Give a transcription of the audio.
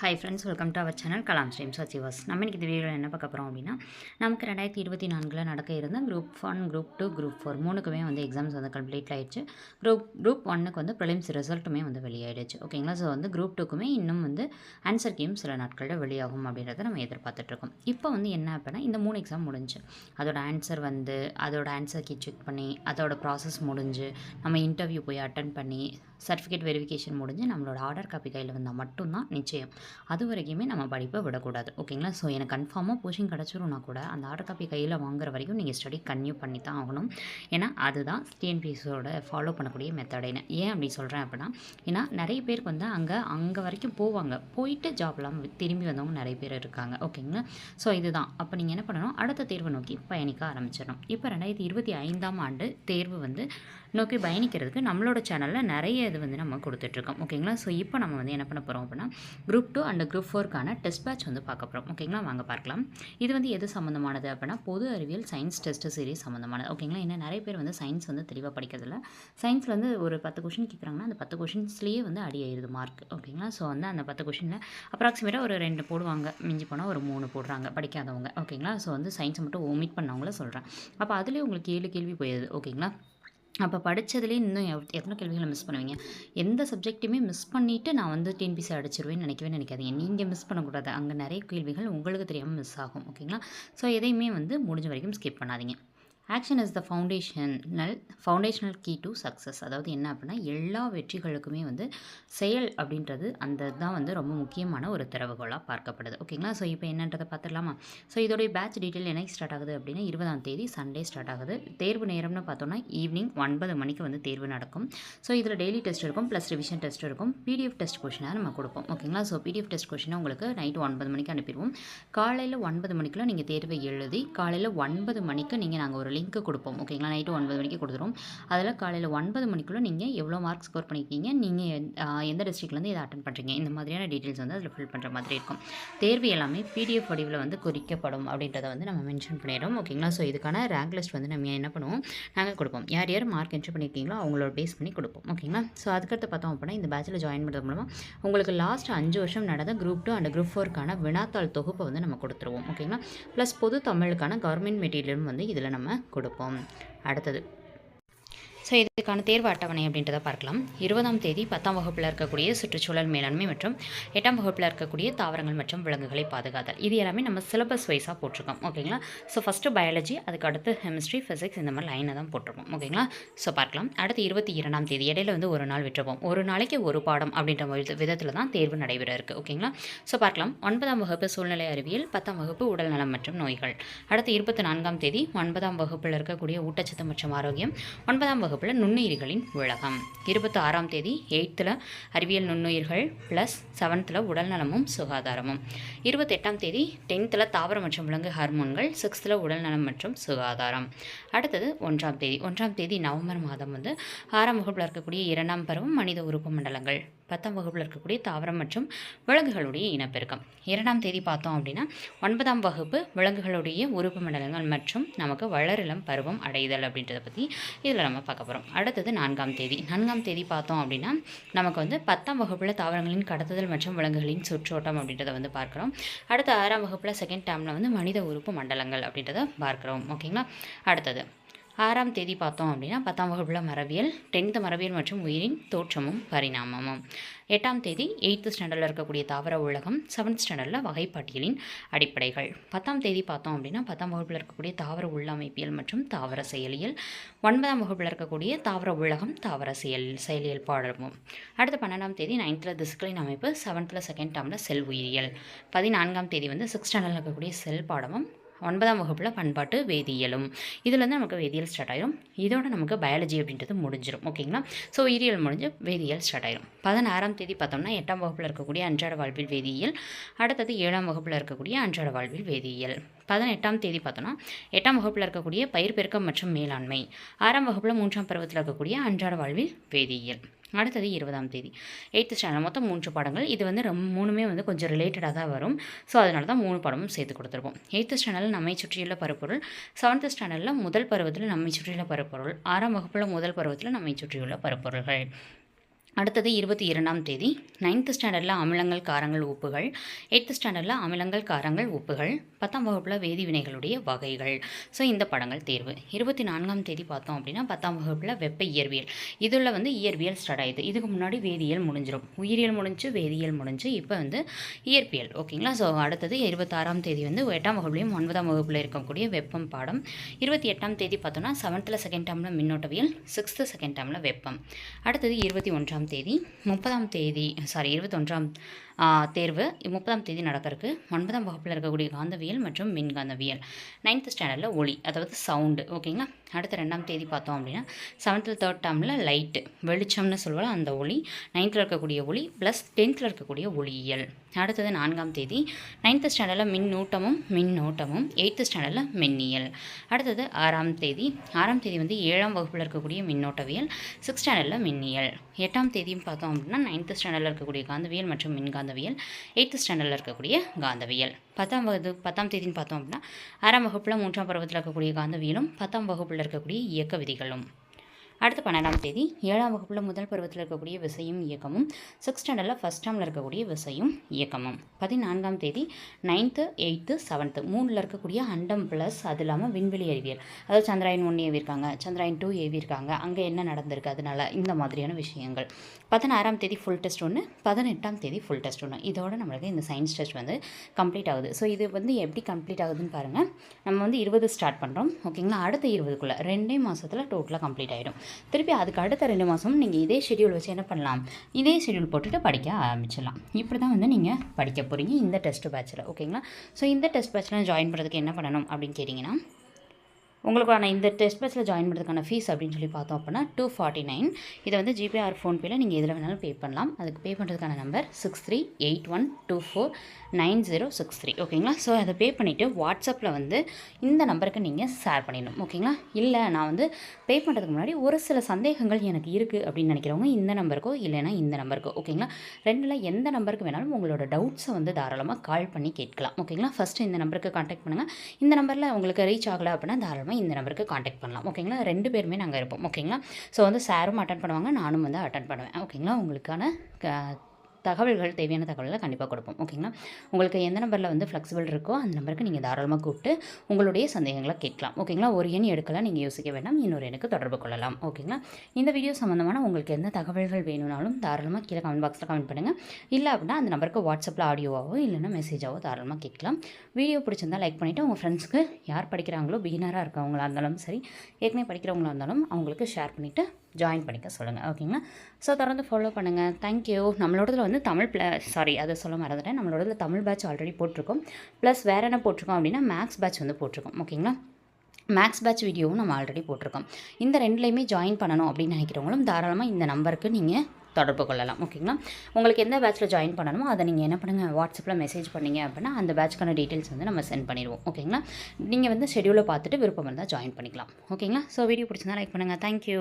Hi friends welcome to our channel Kalam ஸ்ரீம் சச்சிவாஸ் நம்ம இன்றைக்கி இந்த வீடியோவில் என்ன பார்க்க போகிறோம் அப்படின்னா நமக்கு ரெண்டாயிரத்தி இருபத்தி நான்கில் நடக்க இருந்த group one group two group four மூணுக்குமே வந்து எக்ஸாம்ஸ் வந்து கம்ப்ளீட் ஆயிடுச்சு. குரூப் குரூப் ஒன்னுக்கு வந்து ப்ரிலிம்ஸ் ரிசல்ட்டுமே வந்து வெளியாயிடுச்சு. ஓகேங்களா ஸோ வந்து குரூப் டூக்குமே இன்னும் வந்து ஆன்சர் கேம் சில நாட்களில் வெளியாகும் அப்படின்றத நம்ம எதிர்பார்த்துட்ருக்கோம் இப்போ வந்து என்ன அப்படின்னா இந்த மூணு எக்ஸாம் முடிஞ்சு அதோட ஆன்சர் வந்து அதோட ஆன்சர் கீ செக் பண்ணி அதோட ப்ராசஸ் முடிஞ்சு நம்ம இன்டர்வியூ போய் அட்டன் பண்ணி சர்டிஃபிகேட் வெரிஃபிகேஷன் முடிஞ்சு நம்மளோட ஆர்டர் காப்பி கையில் வந்தால் மட்டும்தான் நிச்சயம். அது வரைக்குமே நம்ம படிப்பை விடக்கூடாது. ஓகேங்களா ஸோ எனக்கு கன்ஃபார்மாக போஷிங் கிடச்சிரும்னா கூட அந்த ஆர்டர் காப்பி கையில் வாங்குற வரைக்கும் நீங்கள் ஸ்டடி கன்யூ பண்ணி தான் ஆகணும். ஏன்னா அதுதான் டிஎன்பிஎஸோட ஃபாலோ பண்ணக்கூடிய மெத்தடேன்னு ஏன் அப்படி சொல்கிறேன் அப்படின்னா ஏன்னா நிறைய பேருக்கு வந்து அங்கே அங்கே வரைக்கும் போவாங்க. போயிட்டு ஜாப்லாம் திரும்பி வந்தவங்க நிறைய பேர் இருக்காங்க. ஓகேங்களா ஸோ இதுதான். அப்போ நீங்கள் என்ன பண்ணணும்? அடுத்த தேர்வை நோக்கி பயணிக்க ஆரம்பிச்சிடணும். இப்போ ரெண்டாயிரத்தி இருபத்தி ஐந்தாம் ஆண்டு தேர்வு வந்து நோக்கி பயணிக்கிறதுக்கு நம்மளோட சேனலில் நிறைய இது வந்து நம்ம கொடுத்துட்ருக்கோம். ஓகேங்களா ஸோ இப்போ நம்ம வந்து என்ன பண்ண போகிறோம் அப்படின்னா குரூப் டூ அண்ட் குரூப் ஃபோருக்கான டெஸ்ட் பேட்ச் வந்து பார்க்க போகிறோம் ஓகேங்களா வாங்க பார்க்கலாம். இது வந்து எது சம்மந்தமானது அப்படின்னா பொது அறிவியல் சயின்ஸ் டெஸ்ட் சீரீஸ் சம்மந்தமானது ஓகேங்களா ஏன்னா நிறைய பேர் வந்து சயின்ஸ் வந்து தெளிவாக படிக்கிறதில்ல. சயின்ஸில் வந்து ஒரு பத்து கொஷின் கேட்குறாங்கன்னா அந்த பத்து கொஷின்ஸ்லேயே வந்து அடி ஆயிருது மார்க் ஓகேங்களா ஸோ வந்து அந்த பத்து கொஷினில் அப்ராக்சிமேட்டாக ஒரு ரெண்டு போடுவாங்க. மிஞ்சி போனால் ஒரு மூணு போடுறாங்க படிக்காதவங்க. ஓகேங்களா ஸோ வந்து சயின்ஸை மட்டும் ஓமிட் பண்ணவங்கள சொல்கிறேன் அப்போ அதுலேயே உங்களுக்கு ஏழு கேள்வி போயிடுது ஓகேங்களா அப்போ படித்ததுலேயே இன்னும் எவ் எத்தனை கேள்விகளை மிஸ் பண்ணுவீங்க? எந்த சப்ஜெக்ட்டுமே மிஸ் பண்ணிவிட்டு நான் வந்து டிஎன்பிசி அடிச்சிருவேன்னு நினைக்கவே நினைக்காதீங்க. நீங்கள் மிஸ் பண்ணக்கூடாது. அங்கே நிறைய கேள்விகள் உங்களுக்கு தெரியாமல் மிஸ் ஆகும். ஓகேங்களா ஸோ எதையுமே வந்து முடிஞ்ச வரைக்கும் ஸ்கிப் பண்ணாதீங்க. Action is the foundational foundational key to success அதாவது என்ன அப்படின்னா எல்லா வெற்றிகளுக்குமே வந்து செயல் அப்படின்றது அந்த தான் வந்து ரொம்ப முக்கியமான ஒரு திறவுகோலாக பார்க்கப்படுது. ஓகேங்களா ஸோ இப்போ என்னன்றதை பார்த்துடலாமா? ஸோ இதோடைய பேட்ச் டீட்டெயில் என்னைக்கு ஸ்டார்ட் ஆகுது அப்படின்னா இருபதாம் தேதி சண்டே ஸ்டார்ட் ஆகுது. தேர்வு நேரம்னு பார்த்தோன்னா ஈவினிங் ஒன்பது மணிக்கு வந்து தேர்வு நடக்கும். ஸோ இதில் டெய்லி டெஸ்ட் இருக்கும் ப்ளஸ் ரிவிஷன் டெஸ்ட் இருக்கும். பிடிஎஃப் டெஸ்ட் கொஷினாக நம்ம கொடுப்போம். ஓகேங்களா ஸோ பிடிஎஃப் டெஸ்ட் கொஷினாக உங்களுக்கு நைட்டு ஒன்பது மணிக்கு அனுப்பிடுவோம். காலையில் ஒன்பது மணிக்கெலாம் நீங்கள் தேர்வை எழுதி காலையில் ஒன்பது மணிக்கு நீங்கள் நாங்கள் ஒரு லிங்க் கொடுப்போம். ஓகேங்களா நைட்டு ஒன்பது மணிக்கு கொடுத்துரும். அதில் காலையில் ஒன்பது மணிக்குள்ளே நீங்கள் எவ்வளோ மார்க் ஸ்கோர் பண்ணியிருக்கீங்க நீங்கள் எந்த டிஸ்ட்ரிக்ட்லேருந்து இதை அட்டன் பண்ணுறீங்க இந்த மாதிரியான டீட்டெயில்ஸ் வந்து அதில் ஃபில் பண்ணுற மாதிரி இருக்கும். தேர்வு எல்லாமே பிடிஎஃப் வடிவில் வந்து குறிக்கப்படும் அப்படின்றத வந்து நம்ம மென்ஷன் பண்ணிடுறோம். ஓகேங்களா ஸோ இதுக்கான ரேங்க் லிஸ்ட் வந்து நம்ம என்ன பண்ணுவோம்? நாங்கள் கொடுப்போம். யார் யார் மார்க் என்ட்ரி பண்ணியிருக்கீங்களோ அவங்களோட பேஸ் பண்ணி கொடுப்போம். ஓகேங்களா ஸோ அதுக்கடுத்து பார்த்தோம் அப்படின்னா இந்த பேச்சில் ஜாயின் பண்ணுறது மூலமாக உங்களுக்கு லாஸ்ட் அஞ்சு வருஷம் நடந்த குரூப் டூ அண்ட் குரூப் ஃபோருக்கான வினாத்தாள் தொகுப்பை வந்து நம்ம கொடுத்துருவோம். ஓகேங்களா ப்ளஸ் பொது தமிழுக்கான கவர்மெண்ட் மெட்டீரியலும் வந்து இதில் நம்ம கொடுப்போம். அடுத்தது ஸோ இதுக்கான தேர்வு அட்டவணை அப்படின்றத பார்க்கலாம். இருபதாம் தேதி பத்தாம் வகுப்பில் இருக்கக்கூடிய சுற்றுச்சூழல் மேலாண்மை மற்றும் எட்டாம் வகுப்பில் இருக்கக்கூடிய தாவரங்கள் மற்றும் விலங்குகளை பாதுகாத்தல். இது எல்லாமே நம்ம சிலபஸ் வைஸாக போட்டிருக்கோம். ஓகேங்களா ஸோ ஃபஸ்ட்டு பயாலஜி அதுக்கு அடுத்து கெமிஸ்ட்ரி ஃபிசிக்ஸ் இந்த மாதிரி லைனை தான் போட்டிருப்போம் ஓகேங்களா ஸோ பார்க்கலாம். அடுத்து இருபத்தி இரண்டாம் தேதி இடையில வந்து ஒரு நாள் விட்டுருப்போம் ஒரு நாளைக்கு ஒரு பாடம் அப்படின்ற விதத்தில் தான் தேர்வு நடைபெற இருக்குது ஓகேங்களா ஸோ பார்க்கலாம். ஒன்பதாம் வகுப்பு சூழ்நிலை அறிவியல் பத்தாம் வகுப்பு உடல்நலம் மற்றும் நோய்கள். அடுத்து இருபத்தி நான்காம் தேதி ஒன்பதாம் வகுப்பில் இருக்கக்கூடிய ஊட்டச்சத்து மற்றும் ஆரோக்கியம். ஒன்பதாம் வகுப்பு வகுப்பில் நுண்ணுயிர்களின் உலகம் இருபத்தி ஆறாம் தேதி எயித்தில் அறிவியல் நுண்ணுயிர்கள் ப்ளஸ் செவன்த்தில் உடல்நலமும் சுகாதாரமும். இருபத்தெட்டாம் தேதி டென்த்தில் தாவர மற்றும் விலங்கு ஹார்மோன்கள் சிக்ஸ்த்தில் உடல்நலம் மற்றும் சுகாதாரம். அடுத்தது ஒன்றாம் தேதி. ஒன்றாம் தேதி நவம்பர் மாதம் வந்து ஆறாம் வகுப்பில் இருக்கக்கூடிய இரண்டாம் பருவம் மனித உறுப்பு மண்டலங்கள். பத்தாம் வகுப்பில் இருக்கக்கூடிய தாவரம் மற்றும் விலங்குகளுடைய இனப்பெருக்கம். இரண்டாம் தேதி பார்த்தோம் அப்படின்னா ஒன்பதாம் வகுப்பு விலங்குகளுடைய உறுப்பு மண்டலங்கள் மற்றும் நமக்கு வளரிளம் பருவம் அடைதல் அப்படின்றத பற்றி இதில் நம்ம பார்க்க போகிறோம் அடுத்தது நான்காம் தேதி. நான்காம் தேதி பார்த்தோம் அப்படின்னா நமக்கு வந்து பத்தாம் வகுப்பில் தாவரங்களின் கடத்துதல் மற்றும் விலங்குகளின் சுற்றோட்டம் அப்படின்றத வந்து பார்க்குறோம். அடுத்த ஆறாம் வகுப்பில் செகண்ட் டேர்மில் வந்து மனித உறுப்பு மண்டலங்கள் அப்படின்றத பார்க்குறோம். ஓகேங்களா? அடுத்தது ஆறாம் தேதி பார்த்தோம் அப்படின்னா பத்தாம் வகுப்பில் மரபியல் டென்த்து மரபியல் மற்றும் உயிரின் தோற்றமும் பரிணாமமும். எட்டாம் தேதி எயித்து ஸ்டாண்டர்டில் இருக்கக்கூடிய தாவர உலகம் செவன்த் ஸ்டாண்டர்டில் வகைப்பாட்டியலின் அடிப்படைகள். பத்தாம் தேதி பார்த்தோம் அப்படின்னா பத்தாம் வகுப்பில் இருக்கக்கூடிய தாவர உள்ளமைப்பியல் மற்றும் தாவர செயலியல். ஒன்பதாம் வகுப்பில் இருக்கக்கூடிய தாவர உலகம் தாவர செயல் செயலியல் பாடமும் அடுத்த பன்னெண்டாம் தேதி நைன்த்தில் திசுக்களின் அமைப்பு செவன்த்தில் செகண்ட் டேர்மில் செல் உயிரியல். பதினான்காம் தேதி வந்து சிக்ஸ் ஸ்டாண்டர்டில் இருக்கக்கூடிய செல் பாடமும் ஒன்பதாம் வகுப்பில் பண்பாட்டு வேதியியலும். இதுலேருந்து நமக்கு வேதியியல் ஸ்டார்ட் ஆயிரும். இதோட நமக்கு பயாலஜி அப்படின்றது முடிஞ்சிடும் ஓகேங்களா ஸோ உயிரியல் முடிஞ்சு வேதியியல் ஸ்டார்ட் ஆயிரும். பதினாறாம் தேதி பார்த்தோம்னா எட்டாம் வகுப்பில் இருக்கக்கூடிய அன்றாட வாழ்வில் வேதியியல். அடுத்தது ஏழாம் வகுப்பில் இருக்கக்கூடிய அன்றாட வாழ்வில் வேதியியல். பதினெட்டாம் தேதி பார்த்தோன்னா எட்டாம் வகுப்பில் இருக்கக்கூடிய பயிர் பெருக்கம் மற்றும் மேலாண்மை. ஆறாம் வகுப்பில் மூன்றாம் பருவத்தில் இருக்கக்கூடிய அன்றாட வாழ்வில் வேதியியல். அடுத்தது இருபதாம் தேதி. எயித்து ஸ்டாண்டர்ட் மொத்தம் மூன்று பாடங்கள். இது வந்து ரொம்ப மூணுமே வந்து கொஞ்சம் ரிலேட்டடாக தான் வரும். ஸோ அதனால தான் மூணு பாடமும் சேர்த்து கொடுத்துருப்போம் எயித்து ஸ்டாண்டர்டில் நம்மை சுற்றியுள்ள பருப்பொருள். செவன்த்து ஸ்டாண்டர்டில் முதல் பருவத்தில் நம்மை சுற்றியுள்ள பருப்பொருள். ஆறாம் வகுப்பில் முதல் பருவத்தில் நம்மை சுற்றியுள்ள பருப்பொருள்கள். அடுத்தது இருபத்தி இரண்டாம் தேதி. நைன்த்து ஸ்டாண்டர்டில் அமிலங்கள் காரங்கள் உப்புகள். எயித்து ஸ்டாண்டர்டில் அமிலங்கள் காரங்கள் உப்புகள். பத்தாம் வகுப்பில் வேதி வினைகளுடைய வகைகள். ஸோ இந்த படங்கள் தேர்வு. இருபத்தி நான்காம் தேதி பார்த்தோம் அப்படின்னா பத்தாம் வகுப்பில் வெப்ப இயற்பியல். இதில் வந்து இயற்பியல் ஸ்டார்ட் ஆயிடுது. இதுக்கு முன்னாடி வேதியியல் முடிஞ்சிடும் உயிரியல் முடிஞ்சு வேதியியல் முடிஞ்சு இப்போ வந்து இயற்பியல். ஓகேங்களா ஸோ அடுத்தது இருபத்தாறாம் தேதி வந்து எட்டாம் வகுப்புலையும் ஒன்பதாம் வகுப்பில் இருக்கக்கூடிய வெப்பம் பாடம். இருபத்தி எட்டாம் தேதி பார்த்தோன்னா செவன்த்தில் செகண்ட் டேமில் மின்னோட்டவியல் சிக்ஸ்த்து செகண்ட் டேமில் வெப்பம். அடுத்தது இருபத்தி ஒன்றாம் தேதி முப்பதாம் தேதி சாரி இருபத்தொன்றாம் தேர்வு முப்பதாம் தேதி நடக்கிறதுக்கு ஒன்பதாம் வகுப்பில் இருக்கக்கூடிய காந்தவியல் மற்றும் மின்காந்தவியல். நைன்த் ஸ்டாண்டர்டில் ஒளி அதாவது சவுண்டு ஓகேங்களா அடுத்த ரெண்டாம் தேதி பார்த்தோம் அப்படின்னா செவன்த்தில் தேர்ட் டேர்மில் லைட்டு வெளிச்சம்னு சொல்லுவோம் அந்த ஒளி. நைன்த்தில் இருக்கக்கூடிய ஒளி ப்ளஸ் டென்த்தில் இருக்கக்கூடிய ஒளியியல். அடுத்தது நான்காம் தேதி நைன்த்து ஸ்டாண்டர்டில் மின்னூட்டமும் மின்னோட்டமும். எயித்து ஸ்டாண்டர்டில் மின்னியல். அடுத்தது ஆறாம் தேதி ஆறாம் தேதி வந்து ஏழாம் வகுப்பில் இருக்கக்கூடிய மின்னோட்டவியல். சிக்ஸ் ஸ்டாண்டர்டில் மின்னியல். எட்டாம் தேதியும் பார்த்தோம் அப்படின்னா நைன்த்து ஸ்டாண்டர்டில் இருக்கக்கூடிய காந்தவியல் மற்றும் காந்தவியல் எயித்து ஸ்டாண்டர்டில் இருக்கக்கூடிய காந்தவியல். பத்தாம் வகுப்பு பத்தாம் தேதின்னு பார்த்தோம் அப்படின்னா ஆறாம் வகுப்பில் மூன்றாம் பருவத்தில் இருக்கக்கூடிய காந்தவியலும் பத்தாம் வகுப்பில் இருக்கக்கூடிய இயக்க விதிகளும். அடுத்து பன்னெண்டாம் தேதி ஏழாம் வகுப்பில் முதல் பருவத்தில் இருக்கக்கூடிய விசையும் இயக்கமும் சிக்ஸ் ஸ்டாண்டர்டில் ஃபஸ்ட் டேர்மில் இருக்கக்கூடிய விசையும் இயக்கமும். பதினான்காம் தேதி நைன்த்து எயித்து செவன்த்து மூணில் இருக்கக்கூடிய அண்டம் ப்ளஸ் அது இல்லாமல் விண்வெளி அறிவியல். அதாவது சந்திராயன் ஒன்று ஏவிருக்காங்க சந்திராயன் டூ ஏவிருக்காங்க அங்கே என்ன நடந்திருக்கு அதனால இந்த மாதிரியான விஷயங்கள். பதினாறாம் தேதி ஃபுல் டெஸ்ட் ஒன்று பதினெட்டாம் தேதி ஃபுல் டெஸ்ட் ஒன்று இதோட நம்மளுக்கு இந்த சயின்ஸ் டெஸ்ட் வந்து கம்ப்ளீட் ஆகுது. ஸோ இது வந்து எப்படி கம்ப்ளீட் ஆகுதுன்னு பாருங்கள் நம்ம வந்து இருபது ஸ்டார்ட் பண்ணுறோம் ஓகேங்களா அடுத்த இருபதுக்குள்ளே ரெண்டே மாதத்தில் டோட்டலாக கம்ப்ளீட் ஆகிடும் திருப்பி அதுக்கு அடுத்த ரெண்டு மாதம் நீங்கள் இதே ஷெடியூல் வச்சு என்ன பண்ணலாம்? இதே ஷெடியூல் போட்டுட்டு படிக்க ஆரம்பிச்சிடலாம். இப்படி தான் வந்து நீங்கள் படிக்க போகிறீங்க இந்த டெஸ்ட் பேட்சில் ஓகேங்களா ஸோ இந்த டெஸ்ட் பேட்சில் ஜாயின் பண்ணுறதுக்கு என்ன பண்ணணும் அப்படின்னு கேட்டிங்கன்னா உங்களுக்கான இந்த டெஸ்ட் பேஸில் ஜாயின் பண்ணுறதுக்கான ஃபீஸ் அப்படின்னு சொல்லி பார்த்தோம் அப்படின்னா டூ ஃபார்ட்டி நைன் இதை வந்து ஜிபே ஆர் ஃபோன்பேயில் நீங்கள் எதில் வேணாலும் பே பண்ணலாம். அதுக்கு பே பண்ணுறதுக்கான number six three eight one two four nine zero six three ஓகேங்களா ஸோ அதை பே பண்ணிவிட்டு வாட்ஸ்அப்பில் வந்து இந்த நம்பருக்கு நீங்கள் ஷேர் பண்ணிடணும். ஓகேங்களா இல்லை நான் வந்து பே பண்ணுறதுக்கு முன்னாடி ஒரு சில சந்தேகங்கள் எனக்கு இருக்குது அப்படின்னு நினைக்கிறவங்க இந்த நம்பருக்கோ இல்லைனா இந்த நம்பருக்கோ ஓகேங்களா ரெண்டில் எந்த நம்பருக்கு வேணாலும் உங்களோட டவுட்ஸை வந்து தாராளமாக கால் பண்ணி கேட்கலாம். ஓகேங்களா ஃபஸ்ட்டு இந்த நம்பருக்கு காண்டாக்ட் பண்ணுங்கள் இந்த நம்பரில் உங்களுக்கு ரீச் ஆகலை அப்படின்னா தாராளமாக இந்த நம்பருக்கு காண்டாக்ட் பண்ணலாம். ஓகேங்களா ரெண்டு பேருமே நாங்கள் இருப்போம். ஓகேங்களா ஸோ வந்து சாரும் அட்டன் பண்ணுவாங்க நானும் வந்து அட்டன் பண்ணுவேன். ஓகேங்களா உங்களுக்கான தகவல்கள் தேவையான தகவல்களை கண்டிப்பாக கொடுப்போம். ஓகேங்களா? உங்களுக்கு எந்த நம்பரில் வந்து ஃப்ளெக்சிபிள் இருக்கோ அந்த நம்பருக்கு நீங்கள் தாராளமாக கூப்பிட்டு உங்களுடைய சந்தேகங்களை கேட்கலாம். ஓகேங்களா? ஒரு எண் எடுக்கலாம் நீங்கள் யோசிக்க வேண்டாம். இன்னொரு எண்ணுக்கு தொடர்பு கொள்ளலாம். ஓகேங்களா? இந்த வீடியோ சம்மந்தமான உங்களுக்கு எந்த தகவல்கள் வேணும்னாலும் தாராளமாக கீழே கமெண்ட் பாக்ஸில் கமெண்ட் பண்ணுங்கள் இல்லை அப்படின்னா அந்த நம்பருக்கு வாட்ஸ்அப்பில் ஆடியோவாவோ இல்லைன்னா மெசேஜாவோ தாராளமாக கேட்கலாம். வீடியோ பிடிச்சிருந்தா லைக் பண்ணிவிட்டு உங்கள் ஃப்ரெண்ட்ஸ்க்கு யார் படிக்கிறாங்களோ பிகினராக இருக்கவங்களா இருந்தாலும் சரி ஏற்கனவே படிக்கிறவங்களா இருந்தாலும் அவங்களுக்கு ஷேர் பண்ணிவிட்டு ஜாயின் பண்ணிக்க சொல்லுங்கள் ஓகேங்களா ஸோ தொடர்ந்து ஃபாலோ பண்ணுங்கள் தேங்க்யூ நம்மளோடதில் வந்து தமிழ் ப்ள சாரி அதை சொல்ல மறந்துட்டேன். நம்மளோடதில் தமிழ் பேட்ச் ஆல்ரெடி போட்டிருக்கோம். ப்ளஸ் வேறு என்ன போட்டிருக்கோம் அப்படின்னா மேக்ஸ் பேட்ச் வந்து போட்டிருக்கோம் ஓகேங்களா மேக்ஸ் பேட்ச் வீடியோவும் நம்ம ஆல்ரெடி போட்டிருக்கோம். இந்த ரெண்டுலேயுமே ஜாயின் பண்ணணும் அப்படின்னு நினைக்கிறவங்களும் தாராளமாக இந்த நம்பருக்கு நீங்கள் தொடர்பு கொள்ளலாம் ஓகேங்களா உங்களுக்கு எந்த பேட்ச்சில் ஜாயின் பண்ணணுமோ அதை நீங்கள் என்ன பண்ணுங்கள் வாட்ஸ்அப்பில் மெசேஜ் பண்ணீங்க அப்படின்னா அந்த பேட்ச்க்கான டீட்டெயில்ஸ் வந்து நம்ம சென்ட் பண்ணிடுவோம் ஓகேங்களா நீங்கள் வந்து ஷெடியூலை பார்த்துட்டு விருப்பம் இருந்தால் ஜாயின் பண்ணிக்கலாம் ஓகேங்களா ஸோ வீடியோ பிடிச்சிருந்தா லைக் பண்ணுங்கள் தேங்க்யூ